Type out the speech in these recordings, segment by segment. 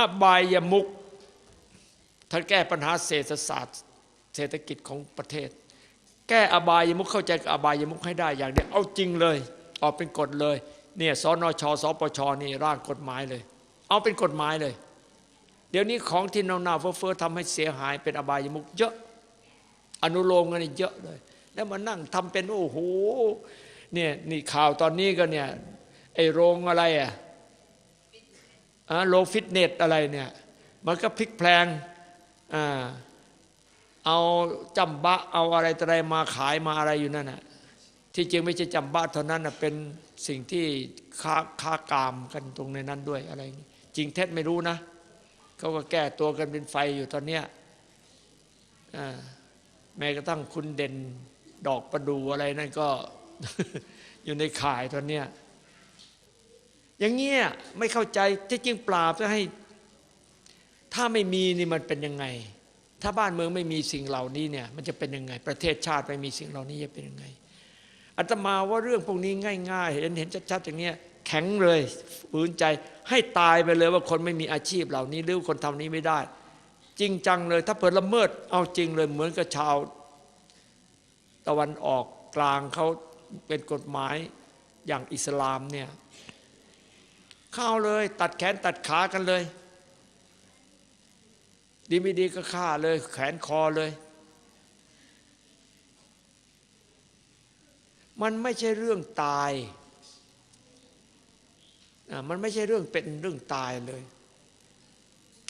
อบายมุกถ้านแก้ปัญหาเศรษฐศาสตร์ เศรษฐกิจของประเทศ แก้อบายมุกเข้าใจกับอบายมุกให้ได้อย่างเดียวเอาจริงเลยออกเป็นกฎเลยเนี่ยสนชสปชนี่ร่างกฎหมายเลย เอาเป็นกฎหมายเลย เดี๋ยวนี้ของที่เน่าๆเฟ้อๆทำให้เสียหายเป็นอบายมุกเยอะ อนุโลมกันนี่เยอะเลย แล้วมานั่งทำเป็นโอ้โหเนี่ยนี่ข่าวตอนนี้ก็เนี่ยไอโรงอะไรอะอ่า โรงฟิตเนสอะไรเนี่ยมันก็พลิกแพลงเอาจำบะเอาอะไรต่อะไรมาขายมาอะไรอยู่นั่นนะที่จริงไม่ใช่จำบะเท่านั้นนะเป็นสิ่งที่ค้าค้ากามกันตรงในนั้นด้วยอะไรอย่างงี้จริงเท็จไม่รู้นะเขาก็แก้ตัวกันเป็นไฟอยู่ตอนเนี้ยแม้กระทั่งคุณเด่นดอกประดูอะไรนั่นก็อยู่ในข่ายตอนเนี้ย อย่างเงี้ยไม่เข้าใจที่จริงปราบจะให้ ถ้าไม่มีนี่มันเป็นยังไง ถ้าบ้านเมืองไม่มีสิ่งเหล่านี้เนี่ยมันจะเป็นยังไง ประเทศชาติไม่มีสิ่งเหล่านี้จะเป็นยังไงอาตมาว่าเรื่องพวกนี้ง่าย ๆ เห็นเห็นชัดๆอย่างเนี้ยแข็งเลยฝืนใจให้ตายไปเลยว่าคนไม่มีอาชีพเหล่านี้หรือคนทำนี้ไม่ได้ จริงจังเลย ถ้าเปิดละเมิด เอาจริงเลยเหมือนกับชาว ตะวันออกกลางเขาเป็นกฎหมายอย่างอิสลามเนี่ย เข้าเลย ตัดแขนตัดขากันเลย ดีไม่ดีก็ฆ่าเลย แขนคอเลย มันไม่ใช่เรื่องตายมันไม่ใช่เรื่องเป็นเรื่องตายเลย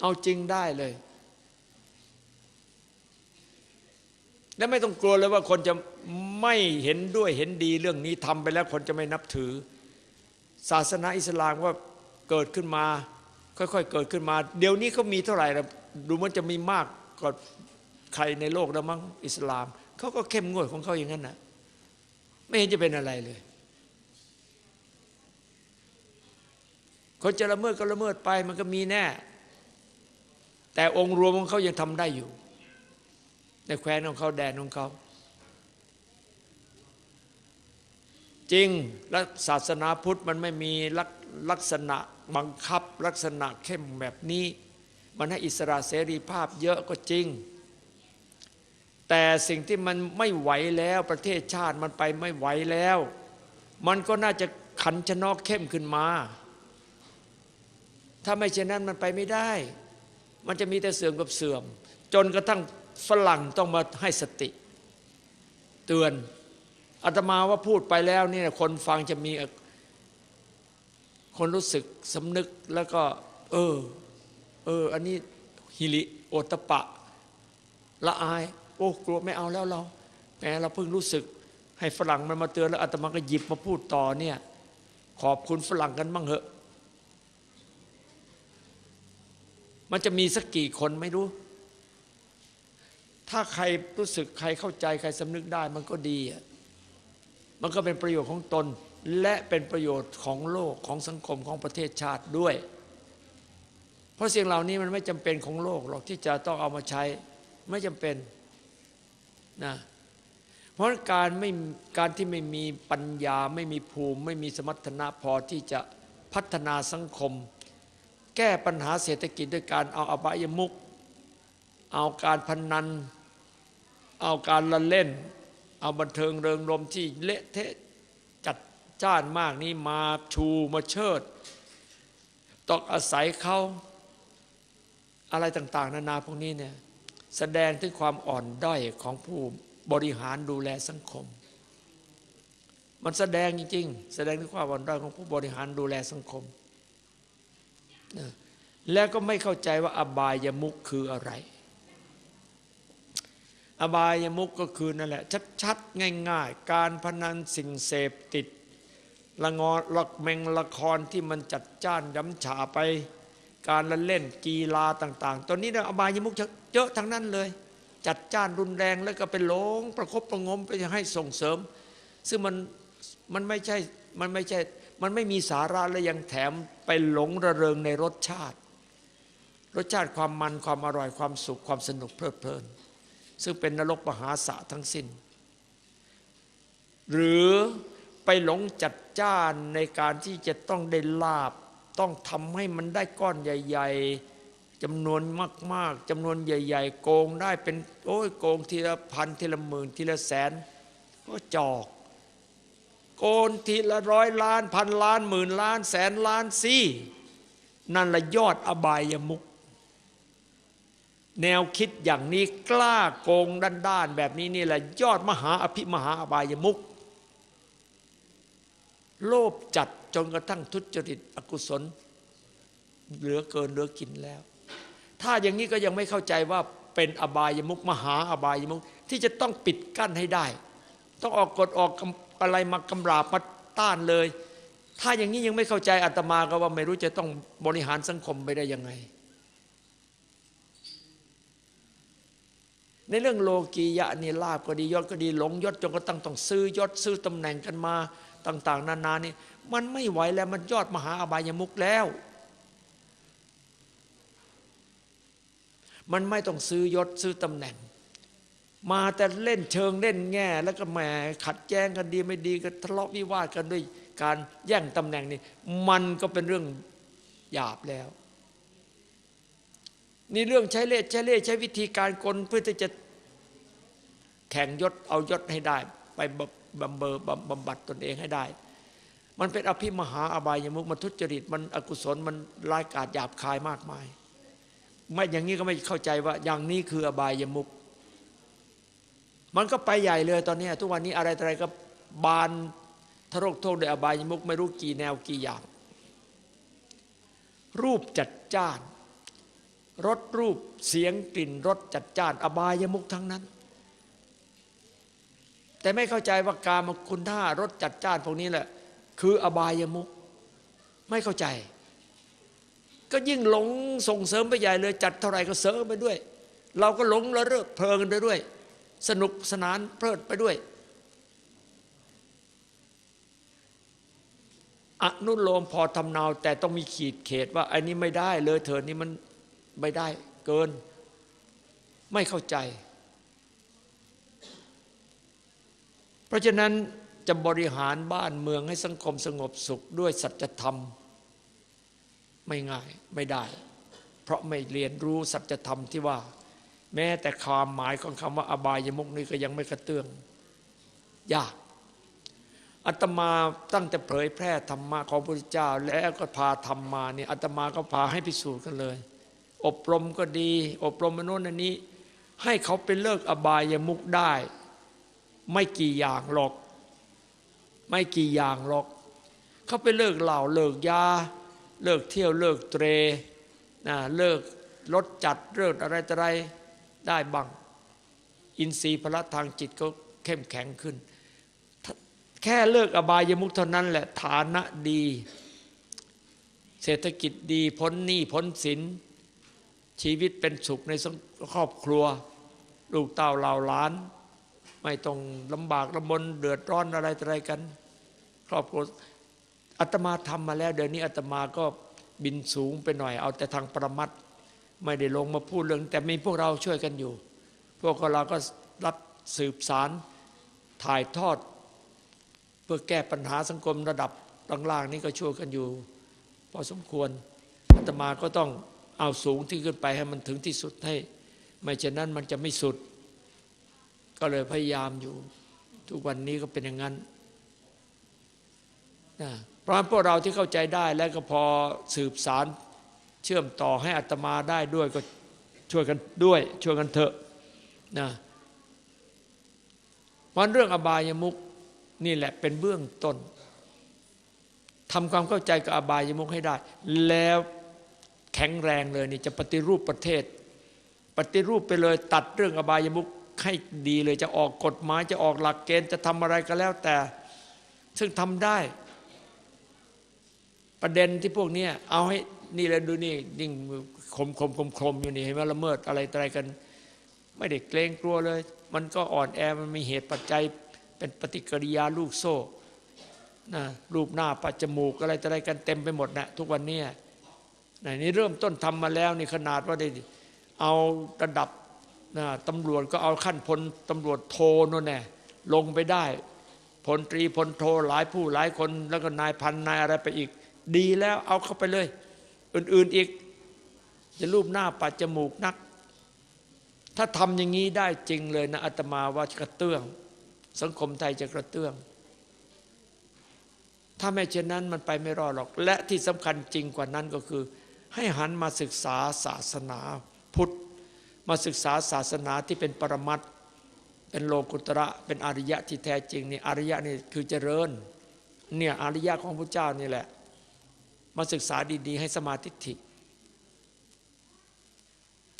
เอาจริงได้เลย และไม่ต้องกลัวเลยว่าคนจะไม่เห็นด้วยเห็นดีเรื่องนี้ทำไปแล้วคนจะไม่นับถือ ศาสนาอิสลามว่า เกิดขึ้นมา ค่อยๆเกิดขึ้นมา เดี๋ยวนี้เขามีเท่าไหร่ละดูมันจะมีมากกว่าใครในโลกแล้วมั้งอิสลามเขาก็เข้มงวดของเขาอย่างนั้นนะไม่เห็นจะเป็นอะไรเลยคนจะละเมิดก็ละเมิดไปมันก็มีแน่ แต่องค์รวมของเขายังทำได้อยู่ ในแคว้นของเขาแดนของเขาจริงและศาสนาพุทธมันไม่มีลักลักษณะ บังคับลักษณะเข้มแบบนี้ มันให้อิสระเสรีภาพเยอะก็จริง แต่สิ่งที่มันไม่ไหวแล้วประเทศชาติมันไปไม่ไหวแล้ว มันก็น่าจะขันชนอกเข้มขึ้นมา ถ้าไม่เช่นนั้นมันไปไม่ได้ มันจะมีแต่เสื่อมกับเสื่อม จนกระทั่งฝรั่งต้องมาให้สติ เตือนอาตมาว่าพูดไปแล้วเนี่ยคนฟังจะมี คนรู้สึกสำนึกแล้วก็ เออ เออ อันนี้ฮิริโอตปะ ละอาย โอ้กลัวไม่เอาแล้วเราแหมเราเพิ่งรู้สึก ให้ฝรั่งมันมาเตือนแล้วอาตมาก็หยิบมาพูดต่อเนี่ย ขอบคุณฝรั่งกันบ้างเหอะ มันจะมีสักกี่คนไม่รู้ ถ้าใครรู้สึกใครเข้าใจใครสำนึกได้มันก็ดีอะมันก็เป็นประโยชน์ของตน และเป็นประโยชน์ของโลกของสังคมของประเทศชาติด้วย เพราะสิ่งเหล่านี้มันไม่จำเป็นของโลกหรอกที่จะต้องเอามาใช้ไม่จำเป็นนะเพราะการไม่การที่ไม่มีปัญญาไม่มีภูมิ ไม่มีสมรรถนะพอที่จะพัฒนาสังคม แก้ปัญหาเศรษฐกิจด้วยการเอาอบายมุก เอาการพนนัน เอาการละเล่น เอาบันเทิงเริงรมที่เละเทะ จ้านมากนี่มาชูมาเชิด ต้องอาศัยเขาอะไรต่าง ๆ นานาพวกนี้เนี่ยแสดงถึงความอ่อนด้อยของผู้บริหารดูแลสังคม มันแสดงจริง ๆ แสดงถึงความอ่อนด้อยของผู้บริหารดูแลสังคม แล้วก็ไม่เข้าใจว่าอบายมุกคืออะไร อบายมุกก็คือนั่นแหละ ชัด ๆ ง่าย ๆ การพนันสิ่งเสพติด ละงอละเมงละครที่มันจัดจ้านย้ำฉาไป การละเล่นกีฬาต่าง ๆ ตอนนี้เนี่ยอบายมุกเยอะทั้งนั้นเลย จัดจ้านรุนแรงแล้วก็เป็นหลงประคบประงมไปให้ส่งเสริม ซึ่งมันมันไม่ใช่มันไม่ใช่มันไม่มีสาระและยังแถมไปหลงระเริงในรสชาติ รสชาติความมันความอร่อยความสุขความสนุกเพลิดเพลิน ซึ่งเป็นนรกมหาสะทั้งสิ้น หรือไปหลงจัด จ้านในการที่จะต้องได้ลาบ ต้องทำให้มันได้ก้อนใหญ่ ๆจำนวนมากๆจำนวนใหญ่ ๆ โกงได้เป็นโอ้ยโกงทีละพันทีละหมื่นทีละแสน ก็จอกโกนทีละร้อยล้านพันล้านหมื่นล้านแสนล้านสินั่นละยอดอบายมุก แนวคิดอย่างนี้กล้าโกงด้านๆแบบนี้นี่แหละยอดมหาอภิมหาอบายมุก โลภจัดจนกระทั่งทุจริตอกุศล เหลือเกินเหลือกินแล้ว ถ้าอย่างนี้ก็ยังไม่เข้าใจว่าเป็นอบายมุกมหาอบายมุกที่จะต้องปิดกั้นให้ได้ ต้องออกกฎออกอะไรมากำราบมาต้านเลย ถ้าอย่างนี้ยังไม่เข้าใจอาตมาก็ว่าไม่รู้จะต้องบริหารสังคมไปได้ยังไง ในเรื่องโลกียะนี่ลาบก็ดียศก็ดีหลงยศจนกระทั่งต้องซื้อยศซื้อตำแหน่งกันมา ต่าง ๆ นานานี่มันไม่ไหวแล้วมันยอดมหาอบายมุกแล้ว มันไม่ต้องซื้อยศซื้อตำแหน่ง มาแต่เล่นเชิงเล่นแง่ แล้วก็แหมขัดแย้งกันดีไม่ดีก็ทะเลาะวิวาทกันด้วยการแย่งตำแหน่งนี่มันก็เป็นเรื่องหยาบแล้วนี่เรื่องใช้เล่ห์ใช้เล่ห์ใช้วิธีการกลเพื่อที่จะแข่งยศเอายศให้ได้ ไป บำเบอบำบำบัดตนเองให้ได้ มันเป็นอภิมหาอบายมุกมันทุจริตมันอกุศลมันร้ายกาจหยาบคายมากมาย ไม่อย่างนี้ก็ไม่เข้าใจว่าอย่างนี้คืออบายมุกมันก็ไปใหญ่เลยตอนนี้ ทุกวันนี้อะไรอะไรก็บานทะรกโทษด้วยอบายมุกไม่รู้กี่แนวกี่อย่าง รูปจัดจ้านรสรูปเสียงกลิ่นรสจัดจ้าน อบายมุกทั้งนั้น แต่ไม่เข้าใจว่ากามคุณท่ารสจัดจ้านพวกนี้แหละ คืออบายมุกไม่เข้าใจ ก็ยิ่งหลงส่งเสริมไปใหญ่เลยจัดเท่าไหร่ก็เสริมไปด้วย เราก็หลงระเริดเพลินไปด้วย สนุกสนานเพลิดไปด้วยอนุโลมพอทำเนาแต่ต้องมีขีดเขตว่าอันนี้ไม่ได้เลยเถิดนี่มันไม่ได้เกิน ไม่เข้าใจ เพราะฉะนั้นจะบริหารบ้านเมืองให้สังคมสงบสุขด้วยสัจธรรม ไม่ง่ายไม่ได้ เพราะไม่เรียนรู้สัจธรรมที่ว่า แม้แต่ความหมายของคำว่าอบายมุกนี่ก็ยังไม่กระเตื้อง ยากอาตมาตั้งแต่เผยแพร่ธรรมะของพระพุทธเจ้า แล้วก็พาธรรมมาเนี่ยอาตมาก็พาให้พิสูจน์กันเลย อบรมก็ดี อบรมมนุษย์อันนี้ ให้เขาเป็นเลิกอบายมุกได้ ไม่กี่อย่างหรอก ไม่กี่อย่างหรอก เขาไปเลิกเหล่าเลิกยา เลิกเที่ยวเลิกเตรนะเลิกรถจัดเลิกอะไรต่อะไรได้บ้างอินทรีย์พละทางจิตก็เข้มแข็งขึ้น แค่เลิกอบายมุกเท่านั้นแหละฐานะดี เศรษฐกิจดีพ้นหนี้พ้นสิน ชีวิตเป็นสุขในครอบครัว ลูกเต้าเหล่าล้าน ไม่ต้องลำบากลำบนเดือดร้อนอะไรออะไรกัน ครอบครัวอาตมาทำมาแล้วเดี๋ยวนี้อาตมาก็บินสูงไปหน่อย เอาแต่ทางประมัดไม่ได้ลงมาพูดเรื่องแต่มีพวกเราช่วยกันอยู่ พวกเราก็รับสืบสารถ่ายทอด เพื่อแก้ปัญหาสังคมระดับล่างๆนี้ก็ช่วยกันอยู่ พอสมควรอาตมาก็ต้องเอาสูงที่ขึ้นไปให้มันถึงที่สุดให้ ไม่เช่นนั้นมันจะไม่สุด ก็เลยพยายามอยู่ ทุกวันนี้ก็เป็นอย่างนั้นนะเพราะพวกเราที่เข้าใจได้แล้วก็พอสืบสารเชื่อมต่อให้อัตมาได้ด้วยก็ช่วยกันด้วย ช่วยกันเถอะนะเพราะเรื่องอบายมุกนี่แหละเป็นเบื้องต้นทำความเข้าใจกับอบายมุกให้ได้ แล้วแข็งแรงเลยนี่จะปฏิรูปประเทศ ปฏิรูปไปเลยตัดเรื่องอบายมุก ให้ดีเลยจะออกกฎหมายจะออกหลักเกณฑ์จะทำอะไรก็แล้วแต่ ซึ่งทำได้ ประเด็นที่พวกนี้เอาให้นี่แล้วดูนี่ยิ่งคมคมคมคมอยู่นี่เห็นไหมละเมิดอะไรอะไรกัน ไม่ได้เกรงกลัวเลย มันก็อ่อนแอมันมีเหตุปัจจัยเป็นปฏิกิริยาลูกโซ่นะรูปหน้าปัจจมูกอะไรอะไรกันเต็มไปหมดนะทุกวันนี้นนี่เริ่มต้นทำมาแล้วนี่ขนาดว่าได้เอาระดับ นะตำรวจก็เอาขั้นพลตำรวจโทนั่นแน่ลงไปได้พลตรีพลโทหลายผู้หลายคน แล้วก็นายพันนายอะไรไปอีก ดีแล้วเอาเข้าไปเลย อื่น ๆอีกจะรูปหน้าปัดจมูกนัก ถ้าทำอย่างนี้ได้จริงเลยนะอาตมาว่ากระเตื้อง สังคมไทยจะกระเตื้อง ถ้าไม่เช่นนั้นมันไปไม่รอดหรอก และที่สำคัญจริงกว่านั้นก็คือ ให้หันมาศึกษาศาสนาพุทธ มาศึกษาศาสนาที่เป็นปรมัตถ์เป็นโลกุตระเป็นอริยะที่แท้จริงนี่อริยะนี่คือเจริญเนี่ยอริยะของพระเจ้านี่แหละ มาศึกษาดีๆ ให้สมาธิิ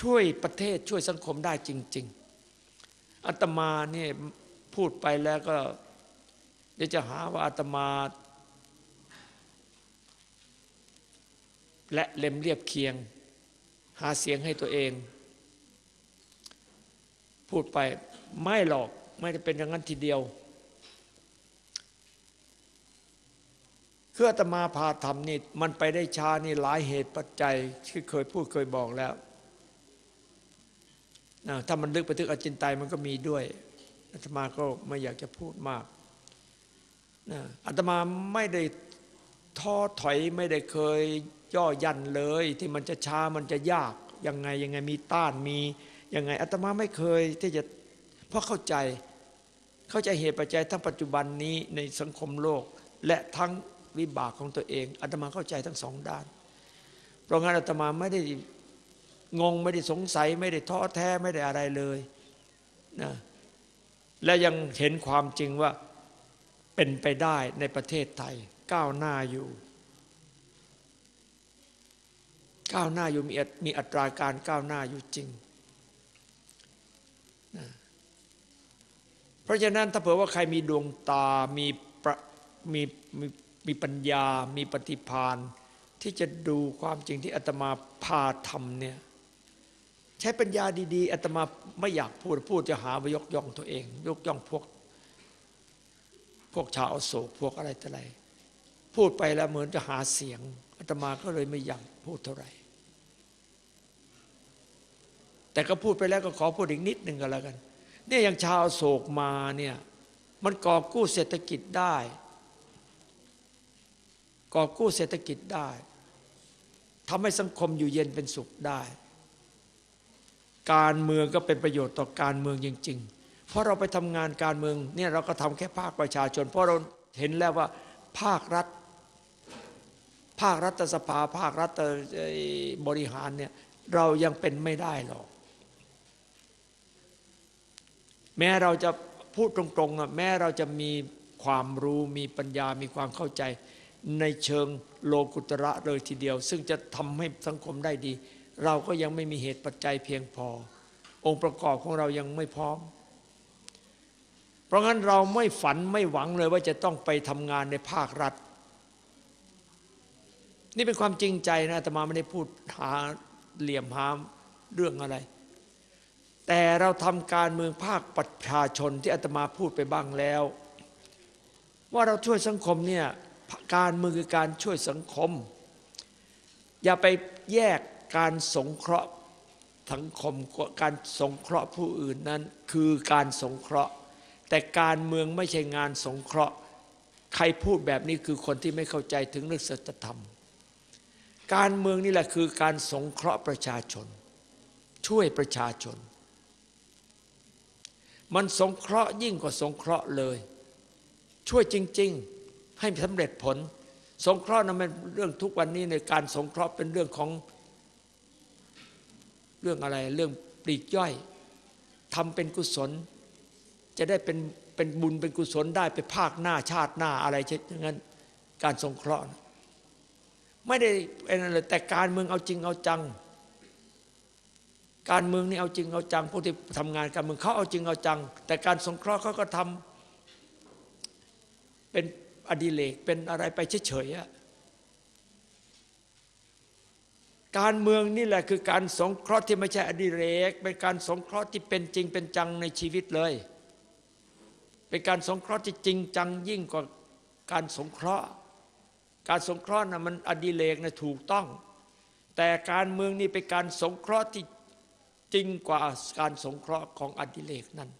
ช่วยประเทศช่วยสังคมได้จริง ๆอาตมาเนี่ยพูดไปแล้วก็เดี๋ยวจะหาว่าอาตมา และเล็มเรียบเคียง หาเสียงให้ตัวเอง พูดไปไม่หรอกไม่ได้เป็นอย่างนั้นทีเดียวคืออาตมาพาทำนี่มันไปได้ช้านี่หลายเหตุปัจจัยที่เคยพูดเคยบอกแล้วนะถ้ามันลึกไปถึงอจินไตยมันก็มีด้วยอาตมาก็ไม่อยากจะพูดมากนะอาตมาไม่ได้ท้อถอยไม่ได้เคยย่อยันเลย ที่มันจะช้ามันจะยากยังไงยังไงมีต้านมี ยังไงอาตมาไม่เคยที่จะเพราะเข้าใจเข้าใจเหตุปัจจัยทั้งปัจจุบันนี้ในสังคมโลก และทั้งวิบากของตัวเองอาตมาเข้าใจทั้งสองด้าน เพราะงั้นอาตมาไม่ได้งงไม่ได้สงสัย ไม่ได้ท้อแท้ไม่ได้อะไรเลยนะและยังเห็นความจริงว่าเป็นไปได้ในประเทศไทย ก้าวหน้าอยู่ ก้าวหน้าอยู่มีมีอัตราการก้าวหน้าอยู่จริงนะ เพราะฉะนั้นถ้าเผื่อว่าใครมีดวงตา มีประมีมีมีปัญญา มีปฏิภาณที่จะดูความจริงที่อาตมาพาทำเนี่ยใช้ปัญญาดีๆอาตมาไม่อยากพูดพูดจะหาว่ายกย่องตัวเอง ยกย่องพวก พวกชาวอโศกพวกอะไรต่ออะไรพูดไปแล้วเหมือนจะหาเสียงอาตมาก็เลยไม่อยากพูดเท่าไหร่ แต่ก็พูดไปแล้วก็ขอพูดอีกนิดหนึ่งก็แล้วกัน เนี่ยอย่างชาวโศกมาเนี่ยมันกอบกู้เศรษฐกิจได้ กอบกู้เศรษฐกิจได้ทำให้สังคมอยู่เย็นเป็นสุขได้ การเมืองก็เป็นประโยชน์ต่อการเมืองจริง ๆ เพราะเราไปทำงานการเมืองเนี่ยเราก็ทำแค่ภาคประชาชน เพราะเราเห็นแล้วว่าภาครัฐ ภาครัฐสภา ภาครัฐบริหารเนี่ยเรายังเป็นไม่ได้หรอก แม้เราจะพูดตรงๆแม้เราจะมีความรู้มีปัญญามีความเข้าใจ ในเชิงโลกุตระเลยทีเดียว ซึ่งจะทำให้สังคมได้ดี เราก็ยังไม่มีเหตุปัจจัยเพียงพอ องค์ประกอบของเรายังไม่พร้อม เพราะงั้นเราไม่ฝันไม่หวังเลยว่าจะต้องไปทำงานในภาครัฐ นี่เป็นความจริงใจนะแต่มาไม่ได้พูดหาเหลี่ยมหามเรื่องอะไร แต่เราทำการเมืองภาคประชาชนที่อาตมาพูดไปบ้างแล้ว ว่าเราช่วยสังคมเนี่ยการเมืองคือการช่วยสังคม อย่าไปแยกการสงเคราะห์สังคมการสงเคราะห์ผู้อื่นนั้นคือการสงเคราะห์ แต่การเมืองไม่ใช่งานสงเคราะห์ ใครพูดแบบนี้คือคนที่ไม่เข้าใจถึงเรื่องศธรรม การเมืองนี่แหละคือการสงเคราะห์ประชาชน ช่วยประชาชน มันสงเคราะห์ยิ่งกว่าสงเคราะห์เลย ช่วยจริง ๆ ให้สำเร็จผล สงเคราะห์นั้นเป็นเรื่องทุกวันนี้ในการสงเคราะห์เป็นเรื่องของเรื่องอะไรเรื่องปลีกย่อยทำเป็นกุศล จะได้เป็นเป็นบุญเป็นกุศลได้ไปภาคหน้าชาติหน้าอะไรเช่นนั้นการสงเคราะห์ ไม่ได้เป็นอะไรแต่การเมืองเอาจริงเอาจัง การเมืองนี่เอาจริงเอาจังพวกที่ทำงานการเมืองเขาเอาจริงเอาจัง แต่การสงเคราะห์เขาก็ทำเป็นอดิเลกเป็นอะไรไปเฉยๆการเมืองนี่แหละคือการสงเคราะห์ที่ไม่ใช่อดิเรกเป็นการสงเคราะห์ที่เป็นจริงเป็นจังในชีวิตเลย เป็นการสงเคราะห์ที่จริงจังยิ่งกว่าการสงเคราะห์ การสงเคราะห์นะมันอดิเลกนะถูกต้อง แต่การเมืองนี่เป็นการสงเคราะห์ที่ จริงกว่าการสงเคราะห์ของอดิเลกนั้น